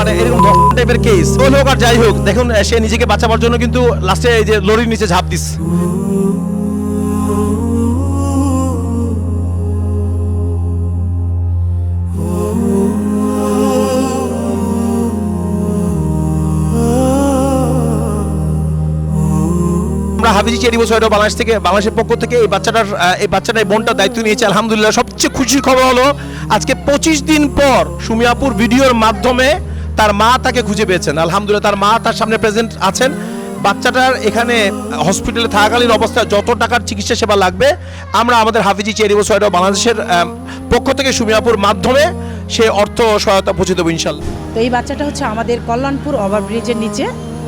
মানে এরকম টাইপের কেস হোক আর যাই হোক, দেখুন সে নিজেকে বাঁচাবার জন্য কিন্তু লাস্টে এই যে লরির নিচে ঝাঁপ দিস। হাফিজি চেরি বছর বাংলাদেশ থেকে, বাংলাদেশের পক্ষ থেকে এই বাচ্চাটার এই বাচ্চাটার বোনটার দায়িত্ব নিয়েছে। আলহামদুলিল্লাহ, সবচেয়ে খুশির খবর হলো, আজকে পঁচিশ দিন পর সুমিয়াপুর ভিডিওর মাধ্যমে তার মা তাকে খুঁজে পেয়েছেন। আলহামদুলিল্লাহ তার মা তার সামনে প্রেজেন্ট আছেন। বাচ্চাটার এখানে হসপিটালে থাকাকালীন অবস্থায় যত টাকার চিকিৎসা সেবা লাগবে, আমরা আমাদের হাফিজি চেরি বছর বাংলাদেশের পক্ষ থেকে সুমিয়াপুর মাধ্যমে সে অর্থ সহায়তা পৌঁছে দেবো ইনশাল্লাহ তো এই বাচ্চাটা হচ্ছে আমাদের কল্যাণপুর ওভারব্রিজের নিচে।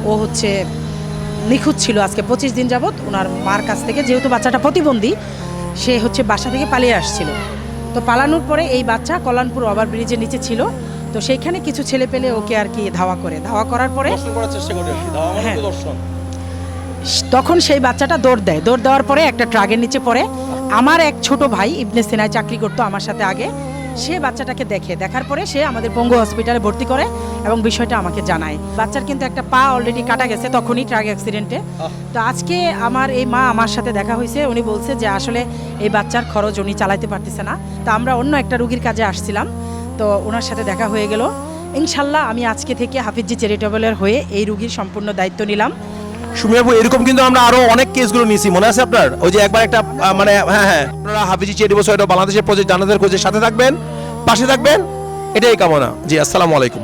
ও হচ্ছে নিখুঁত ছিল আজকে পঁচিশ দিন যাবৎ। ওনার মার কাছ থেকে যেহেতু বাচ্চাটা প্রতিবন্ধী, সে হচ্ছে বাসা থেকে পালিয়ে আসছিল। তো পালানোর পরে এই বাচ্চা কল্যাণপুর ওভারব্রিজের নিচে ছিল। তো সেইখানে কিছু ছেলে পেলে ওকে আর কি ধাওয়া করে। ধাওয়া করার পরে করি হ্যাঁ। তখন সেই বাচ্চাটা দৌড় দেয়। দৌড় দেওয়ার পরে একটা ট্রাগের নিচে পড়ে। আমার এক ছোট ভাই ইবনে সেনায় চাকরি করতো আমার সাথে আগে। সে বাচ্চাটাকে দেখে। দেখার পরে সে আমাদের পঙ্গু হসপিটালে ভর্তি করে এবং বিষয়টা আমাকে জানায়। বাচ্চার কিন্তু একটা পা অলরেডি কাটা গেছে তখনই ট্রাক অ্যাক্সিডেন্টে তো আজকে আমার এই মা আমার সাথে দেখা হয়েছে। উনি বলছে যে আসলে এই বাচ্চার খরচ উনি চালাইতে পারতেছে না। তা আমরা অন্য একটা রুগীর কাজে আসছিলাম। তো ওনার সাথে দেখা হয়ে গেল। ইনশাল্লাহ আমি আজকে থেকে হাফিজি চ্যারিটেবলের হয়ে এই রুগীর সম্পূর্ণ দায়িত্ব নিলাম। সুমিয়াবু এরকম কিন্তু আমরা আরও অনেক কেসগুলো নিয়েছি মনে আছে আপনার? ওই যে একবার একটা মানে হ্যাঁ হ্যাঁ আপনারা হাফিজি চ্যারিটেবল সোসাইটি বাংলাদেশের প্রজেক্ট জানাদের কোচের সাথে থাকবেন পাশে থাকবেন এটাই কামনা। জি আসসালামু আলাইকুম।